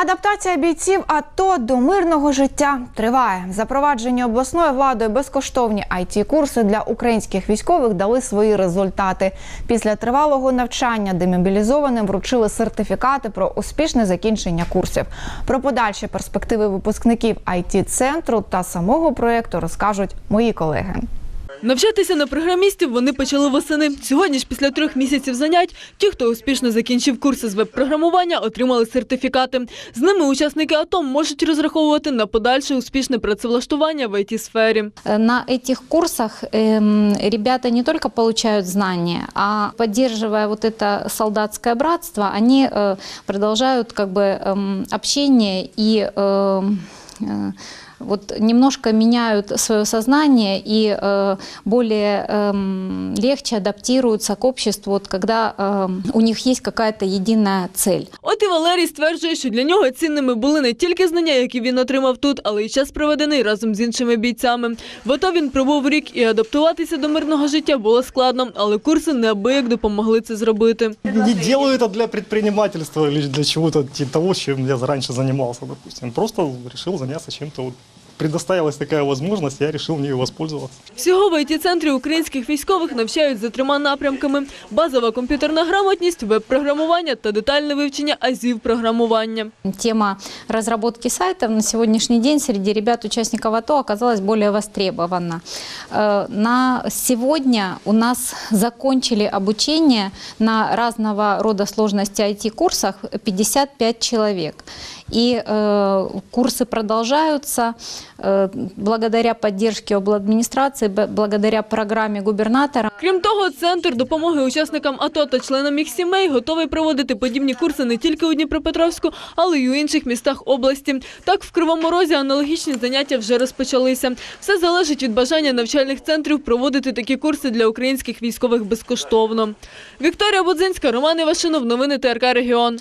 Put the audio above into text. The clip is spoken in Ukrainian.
Адаптація бійців АТО до мирного життя триває. Запроваджені обласною владою безкоштовні it курси для українських військових дали свої результати. Після тривалого навчання демобілізованим вручили сертифікати про успішне закінчення курсів. Про подальші перспективи випускників it центру та самого проєкту розкажуть мої колеги. Навчатися на програмістів вони почали восени. Сьогодні ж після трьох місяців занять ті, хто успішно закінчив курси з веб-програмування, отримали сертифікати. З ними учасники АТО можуть розраховувати на подальше успішне працевлаштування в ІТ-сфері. Э, На этих курсах эм, ребята не только получают знания, а поддерживая вот это солдатское братство, они э, продолжают как бы эм, общение и эм, э, вот немножко меняют свое сознание и э, более эм, легче адаптируются к обществу, вот когда эм, у них есть какая-то единая цель. От і Валерій стверджує, що для нього цінними були не тільки знання, які він отримав тут, але й час проведений разом з іншими бійцями. В АТО він пробув рік і адаптуватися до мирного життя було складно, але курси неабияк допомогли це зробити. Не делаю это для предпринимательства или для чего-то типа того, чем я раньше занимался, допустим. Просто решил заняться чем-то. Предоставилась такая возможность, я решил в нее воспользоваться. Всього в ІТ-центрі українських військових навчають за трьома напрямками: базова комп'ютерна грамотність, веб-програмування та детальне вивчення азів програмування. Тема разработки сайтов на сегодняшний день среди ребят, участников АТО, оказалась более востребована. Э, На сегодня у нас закончили обучение на разного рода сложности IT-курсах 55 человек. И э, курсы продолжаются э, благодаря поддержке обладминистрации, б- благодаря программе губернатора. Крім того, центр допомоги учасникам АТО та членам їх сімей готовий проводити подібні курси не тільки у Дніпропетровську, але й у інших містах області. Так, в Кривому Розі аналогічні заняття вже розпочалися. Все залежить від бажання навчальних центрів проводити такі курси для українських військових безкоштовно. Вікторія Будзинська, Роман Івашинов, новини ТРК Регіон.